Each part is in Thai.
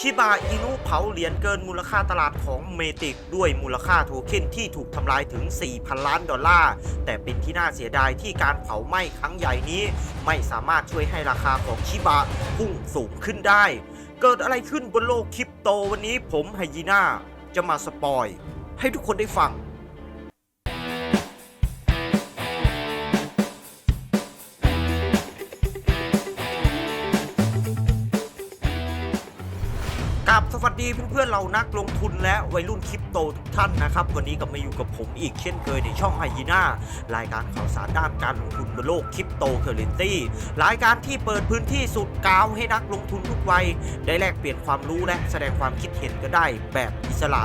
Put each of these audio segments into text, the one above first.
ชิบาอินุเผาเหรียญเกินมูลค่าตลาดของเมติก ด้วยมูลค่าโทเค็นที่ถูกทำลายถึง 4,000 ล้านดอลลาร์ แต่เป็นที่น่าเสียดายที่การเผาไหม้ครั้งใหญ่นี้ ไม่สามารถช่วยให้ราคาของชิบะพุ่งสูงขึ้นได้ เกิดอะไรขึ้นบนโลกคริปโตวันนี้ผมไฮยีน่าจะมาสปอย ให้ทุกคนได้ฟัง กับสวัสดีเพื่อนๆเรานักลงทุนและวัยรุ่นคริปโตทุกท่านนะครับ วันนี้กลับมาอยู่กับผมอีกเช่นเคยในช่องไฮยีน่ารายการข่าวสารด้านการลงทุนบนโลกคริปโตเคอเรนซีรายการที่เปิดพื้นที่สุดกาวให้นักลงทุนทุกวัย ได้แลกเปลี่ยนความรู้และแสดงความคิดเห็นก็ได้แบบอิสระ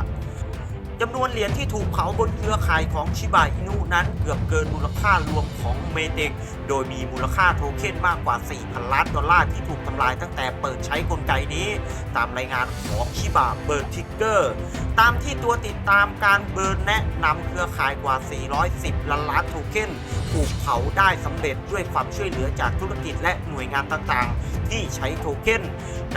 จำนวนเหรียญที่ถูกเผาบนเครือข่ายของชิบาอินุนั้นเกือบเกินมูลค่ารวมของเมเดกโดยมีมูลค่าโทเค็นมากกว่า 4,000 ล้านดอลลาร์ที่ถูกทำลายตั้งแต่เปิดใช้กลไกนี้ ตามรายงานของชิบาเบิร์นทิกเกอร์ ตามที่ตัวติดตามการเบิร์นแนะนำเครือข่ายกว่า 410 ล้านล้านโทเค็นถูกเผาได้สำเร็จด้วยความช่วยเหลือจากธุรกิจและหน่วยงานต่างๆ ที่ใช้โทเค็น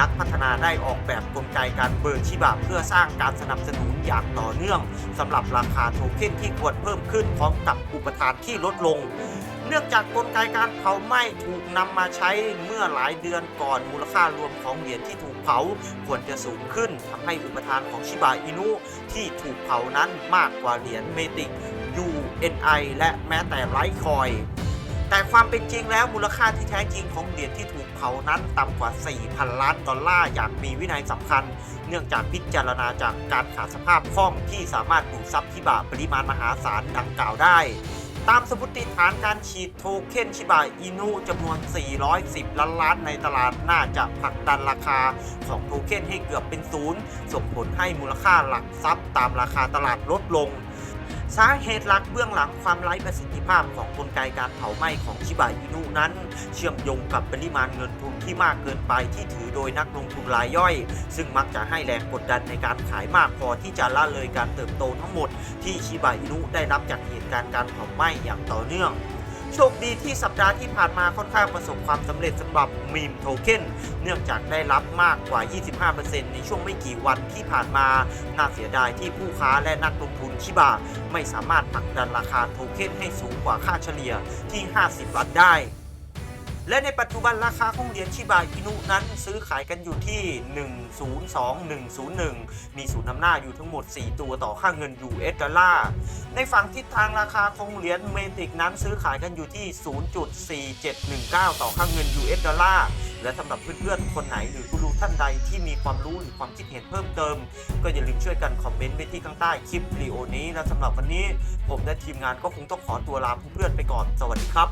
นักพัฒนาได้ออกแบบกลไกการเบิร์นชิบะเพื่อสร้างการสนับสนุนอย่างต่อเนื่องสำหรับราคาโทเค็นที่ควรเพิ่มขึ้นพร้อมกับอุปทานที่ลดลง เนื่องจากกลไกการเผาไหม้ถูกนำมาใช้เมื่อหลายเดือนก่อนมูลค่ารวมของเหรียญที่ถูกเผาควรจะสูงขึ้นทำให้อุปทานของชิบะอินุที่ถูกเผานั้นมากกว่าเหรียญเมติก UNI และแม้แต่ไลท์คอยแต่ความเป็นจริงแล้วมูลค่าที่แท้จริงของเหรียญที่ถูกเผานั้นต่ำกว่า 4,000 ล้านดอลลาร์อย่างมีวินัยสำคัญ เนื่องจากพิจารณาจากการขาดสภาพคล่องที่สามารถดูดซับชิบะปริมาณมหาศาลดังกล่าวได้ ตามสมมติฐานการฉีดโทเค็นชิบะอินุจำนวน 410 ล้านล้านในตลาดน่าจะผลักดันราคาของโทเค็นให้เกือบเป็นศูนย์ส่งผลให้มูลค่าหลักทรัพย์ตามราคาตลาดลดลง สาเหตุหลักเบื้องหลังความไร้ประสิทธิภาพของกลไกการเผาไหม้ของชิบะอินุนั้น เชื่อมโยงกับปริมาณเงินทุนที่มากเกินไปที่ถือโดยนักลงทุนรายย่อย ซึ่งมักจะให้แรงกดดันในการขายมากพอที่จะละเลยการเติบโตทั้งหมด ที่ชิบะอินุได้รับจากเหตุการณ์การเผาไหม้อย่างต่อเนื่อง โชคดีที่สัปดาห์ที่ผ่านมาค่อนข้างประสบความสำเร็จสำหรับมีมโทเค็นเนื่องจากได้รับมากกว่า 25%ในช่วงไม่กี่วันที่ผ่านมา น่าเสียดายที่ผู้ค้าและนักลงทุนชิบาไม่สามารถผลักดันราคาโทเค็นให้สูงกว่าค่าเฉลี่ยที่ 50บาทได้ และในปัจจุบันราคาของเหรียญชิบะอินุนั้นซื้อขายกันอยู่ที่ 102-101 มีศูนย์นำหน้าอยู่ทั้งหมด 4 ตัวต่อค่าเงิน US ดอลลาร์ในฝั่งทิศทางราคาของเหรียญเมติกนั้นซื้อขายกันอยู่ที่ 0.4719 ต่อค่าเงิน US ดอลลาร์และสำหรับเพื่อนๆ คนไหนหรือผู้รู้ท่านใดที่มีความรู้หรือความคิดเห็นเพิ่มเติม ก็อย่าลืมช่วยกันคอมเมนต์ไว้ที่ข้างใต้คลิปวิดีโอนี้และสำหรับวันนี้ ผมและทีมงานก็คงต้องขอตัวลาเพื่อนๆไปก่อนสวัสดีครับ